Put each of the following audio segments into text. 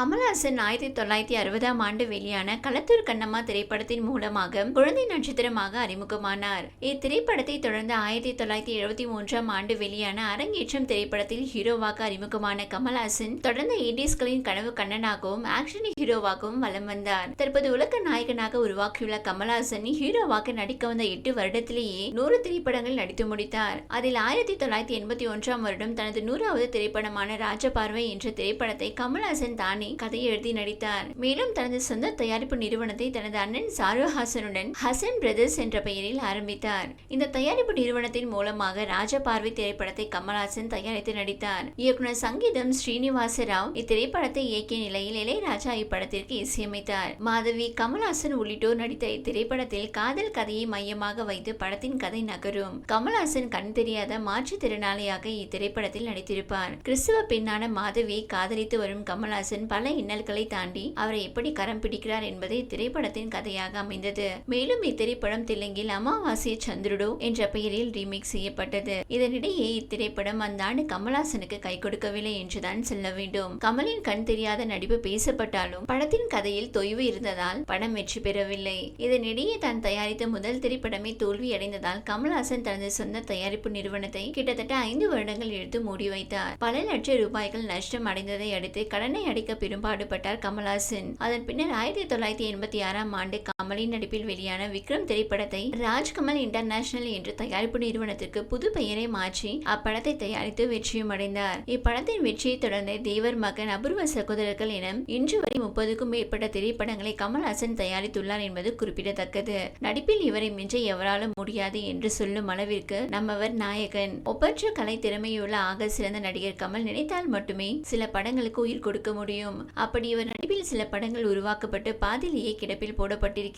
கமல்ஹாசன் ஆயிரத்தி தொள்ளாயிரத்தி அறுபதாம் ஆண்டு வெளியான களத்தூர் கண்ணம்மா திரைப்படத்தின் மூலமாக குழந்தை நட்சத்திரமாக அறிமுகமானார். இத்திரைப்படத்தை தொடர்ந்து ஆயிரத்தி தொள்ளாயிரத்தி எழுபத்தி மூன்றாம் ஆண்டு வெளியான அரங்கேற்றம் திரைப்படத்தில் ஹீரோவாக அறிமுகமான கமல்ஹாசன் தொடர்ந்து எயிட்டிஸ்களின் கனவு கண்ணனாகவும் ஆக்ஷன் ஹீரோவாகவும் வலம் வந்தார். தற்போது உலக நாயகனாக உருவாக்கியுள்ள கமல்ஹாசன் ஹீரோவாக நடிக்க வந்த எட்டு வருடத்திலேயே நூறு திரைப்படங்கள் நடித்து முடித்தார். அதில் ஆயிரத்தி தொள்ளாயிரத்தி எண்பத்தி ஒன்றாம் வருடம் தனது நூறாவது திரைப்படமான ராஜபார்வை என்ற திரைப்படத்தை கமல்ஹாசன் தானே கதையை எழுதி நடித்தார். மேலும் தனது சொந்த தயாரிப்பு நிறுவனத்தை தனது அண்ணன் சாருஹாசனுடன் ஹசன் பிரதர்ஸ் என்ற பெயரில் ஆரம்பித்தார். இந்த தயாரிப்பு நிறுவனத்தின் மூலமாக ராஜபார்வை திரைப்படத்தை கமல்ஹாசன் தயாரித்து நடித்தார். இயக்குனர் சங்கீதம் ஸ்ரீனிவாச ராவ் இத்திரைப்படத்தை இயக்கிய நிலையில் இளையராஜா இப்படத்திற்கு இசையமைத்தார். மாதவி கமல்ஹாசன் உள்ளிட்டோர் நடித்த இத்திரைப்படத்தில் காதல் கதையை மையமாக வைத்து படத்தின் கதை நகரும். கமல்ஹாசன் கண் தெரியாத மாற்றுத்திறனாளியாக இத்திரைப்படத்தில் நடித்திருப்பார். கிறிஸ்துவ பெண்ணான மாதவியை காதலித்து வரும் கமல்ஹாசன் பல இன்னல்களை தாண்டி அவரை எப்படி கரம் பிடிக்கிறார் என்பது திரைப்படத்தின் கதையாக அமைந்தது. மேலும் இத்திரைப்படம் தெலுங்கில் அமாவாசை சந்திருடு என்ற பெயரில் ரீமேக் செய்யப்பட்டது. இதனிடையே இத்திரைப்படம் அந்த ஆண்டு கமல்ஹாசனுக்கு கை கொடுக்கவில்லை என்றுதான் சொல்ல வேண்டும். கமலின் கண் தெரியாத நடிப்பு பேசப்பட்டாலும் படத்தின் கதையில் தொய்வு இருந்ததால் படம் வெற்றி பெறவில்லை. இதனிடையே தான் தயாரித்த முதல் திரைப்படமே தோல்வியடைந்ததால் கமல்ஹாசன் தனது சொந்த தயாரிப்பு நிறுவனத்தை கிட்டத்தட்ட ஐந்து வருடங்கள் எடுத்து மூடி வைத்தார். பல லட்சம் ரூபாய்கள் நஷ்டம் அடைந்ததை அடுத்து கடனை அடைக்க பெரும்பாடுபட்டார் கமல்ஹாசன். அதன் பின்னர் ஆயிரத்தி தொள்ளாயிரத்தி எண்பத்தி ஆறாம் ஆண்டு கமலின் நடிப்பில் வெளியான விக்ரம் திரைப்படத்தை ராஜ்கமல் இன்டர்நேஷனல் என்ற தயாரிப்பு நிறுவனத்திற்கு புது பெயரை மாற்றி அப்படத்தை தயாரித்து வெற்றியும் அடைந்தார் இப்படத்தின் வெற்றியை தொடர்ந்து தேவர் மகன் அபூர்வ சகோதரர்கள் என இன்று வரை முப்பதுக்கும் மேற்பட்ட திரைப்படங்களை கமல்ஹாசன் தயாரித்துள்ளார் என்பது குறிப்பிடத்தக்கது. நடிப்பில் இவரை மிஞ்ச எவராலும் முடியாது என்று சொல்லும் அளவிற்கு நம்மவர் நாயகன். ஒப்பற்ற கலை திறமையுள்ள ஆக சிறந்த நடிகர் கமல் நினைத்தால் மட்டுமே சில படங்களுக்கு உயிர் கொடுக்க முடியும். அப்படி இவர் நடிப்பில் சில படங்கள் உருவாக்கப்பட்டு பாதிலேயே கிடப்பில் போடப்பட்டிருக்கிறது.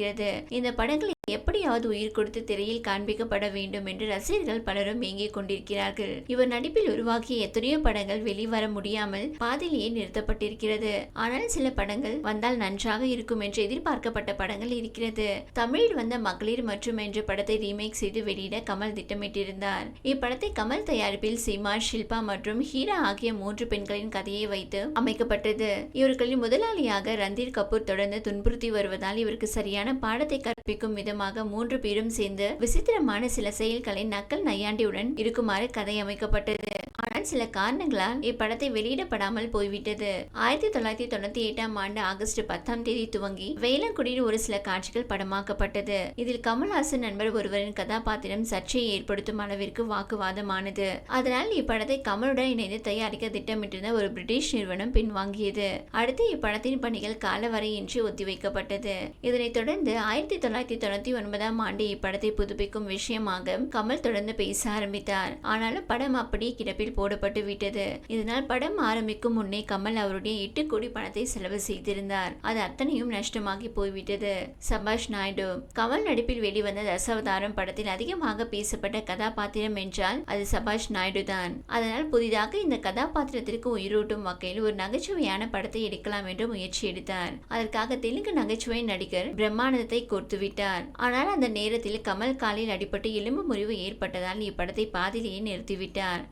இந்த படங்களை எப்படியாவது உயிர் கொடுத்து திரையில் காண்பிக்கப்பட வேண்டும் என்று ரசிகர்கள் பலரும் ஏங்கிக் கொண்டிருக்கிறார்கள். இவர் நடிப்பில் உருவாக்கிய எத்தனையோ படங்கள் வெளிவர முடியாமல் பாதிலேயே நிறுத்தப்பட்டிருக்கிறது. ஆனால் சில படங்கள் வந்தால் நன்றாக இருக்கும் என்று எதிர்பார்க்கப்பட்ட படங்கள் இருக்கிறது. தமிழில் வந்த மகளிர் மற்றும் என்ற படத்தை ரீமேக் செய்து வெளியிட கமல் திட்டமிட்டிருந்தார். இப்படத்தை கமல் தயாரிப்பில் சீமா ஷில்பா மற்றும் ஹீரா ஆகிய மூன்று பெண்களின் கதையை வைத்து அமைக்கப்பட்டது. இவர்களின் முதலாளியாக ரந்தீர் கபூர் தொடர்ந்து துன்புறுத்தி வருவதால் இவருக்கு சரியான பாடத்தை கற்பிக்கும் விதமாக மூன்று பேரும் சேர்ந்து விசித்திரமான சில செயல்களை நக்கல் நையாண்டியுடன் இருக்குமாறு கதை அமைக்கப்பட்டது. ஆனால் சில காரணங்களால் இப்படத்தை வெளியிடப்படாமல் போய்விட்டது. ஆயிரத்தி தொள்ளாயிரத்தி தொண்ணூத்தி எட்டாம் ஆண்டு ஆகஸ்ட் பத்தாம் தேதி துவங்கி வேலங்குடியில் ஒரு சில காட்சிகள் படமாக்கப்பட்டது. இதில் கமல்ஹாசன் நண்பர் ஒருவரின் கதாபாத்திரம் சர்ச்சையை ஏற்படுத்தும் அளவிற்கு வாக்குவாதமானது. அதனால் இப்படத்தை கமலுடன் இணைந்து தயாரிக்க திட்டமிட்டிருந்த ஒரு பிரிட்டிஷ் நிறுவனம் பின்வாங்கியது. அடுத்து இப்படத்தின் பணிகள் காலவரையின்றி ஒத்திவைக்கப்பட்டது. இதனைத் தொடர்ந்து ஆயிரத்தி தொள்ளாயிரத்தி தொண்ணூத்தி ஒன்பதாம் ஆண்டு இப்படத்தை புதுப்பிக்கும் விஷயமாக கமல் தொடர்ந்து பேச ஆரம்பித்தார். ஆனாலும் படம் அப்படியே கிடப்பில் போட போடப்பட்டு விட்டது. இதனால் படம் ஆரம்பிக்கும் முன்னே கமல் அவருடைய எட்டு கோடி பணத்தை செலவு செய்திருந்தார். அது அத்தனையும் நஷ்டமாகி போய்விட்டது. சபாஷ் நாயுடு கமல் நடிப்பில் வெளிவந்த தசாவதாரம் படத்தில் அதிகமாக பேசப்பட்ட கதாபாத்திரம் என்றால் அது சபாஷ் நாயுடு தான். அதனால் புதிதாக இந்த கதாபாத்திரத்திற்கு உயிரூட்டும் வகையில் ஒரு நகைச்சுவையான படத்தை எடுக்கலாம் என்று முயற்சி எடுத்தார். அதற்காக தெலுங்கு நகைச்சுவை நடிகர் பிரம்மானந்தத்தை கோர்த்துவிட்டார் ஆனால் அந்த நேரத்தில் கமல் காலில் அடிபட்டு எலும்பு முறிவு ஏற்பட்டதால் இப்படத்தை பாதிலேயே நிறுத்திவிட்டார்.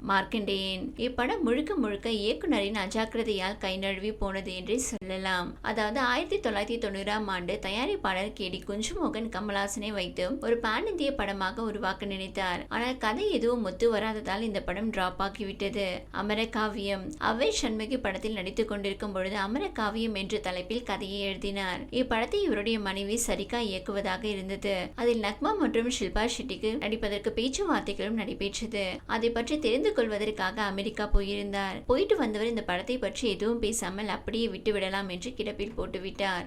மார்க்கண்டேயன் இப்படம் முழுக்க முழுக்க இயக்குனரின் அஜாக்கிரதையால் கை நழுவி போனது என்றே சொல்லலாம். அதாவது ஆயிரத்தி தொள்ளாயிரத்தி தொண்ணூறாம் ஆண்டு தயாரிப்பாளர் கேடி குஞ்சுமோகன் கமலாசனை வைத்து ஒரு பான் இந்திய படமாக உருவாக்க நினைத்தார். ஆனால் கதை எதுவும் ஒத்து வராததால் இந்த படம் டிராப் ஆகிவிட்டது. அமரகாவியம். அவ்வை சண்முகி படத்தில் நடித்துக் கொண்டிருக்கும் பொழுது அமரகாவியம் என்ற தலைப்பில் கதையை எழுதினார். இப்படத்தை இவருடைய மனைவி சரிகா இயக்குவதாக இருந்தது. அதில் நக்மா மற்றும் ஷில்பா ஷெட்டிக்கு நடிப்பதற்கு பேச்சுவார்த்தைகளும் நடைபெற்றது. அதை பற்றி தெரிந்து கொள்வதற்காக அமெரிக்கா போயிருந்தார். போயிட்டு வந்தவர் இந்த படத்தை பற்றி எதுவும் பேசாமல் அப்படியே விட்டு விடலாம் என்று கிடப்பில் போட்டுவிட்டார்.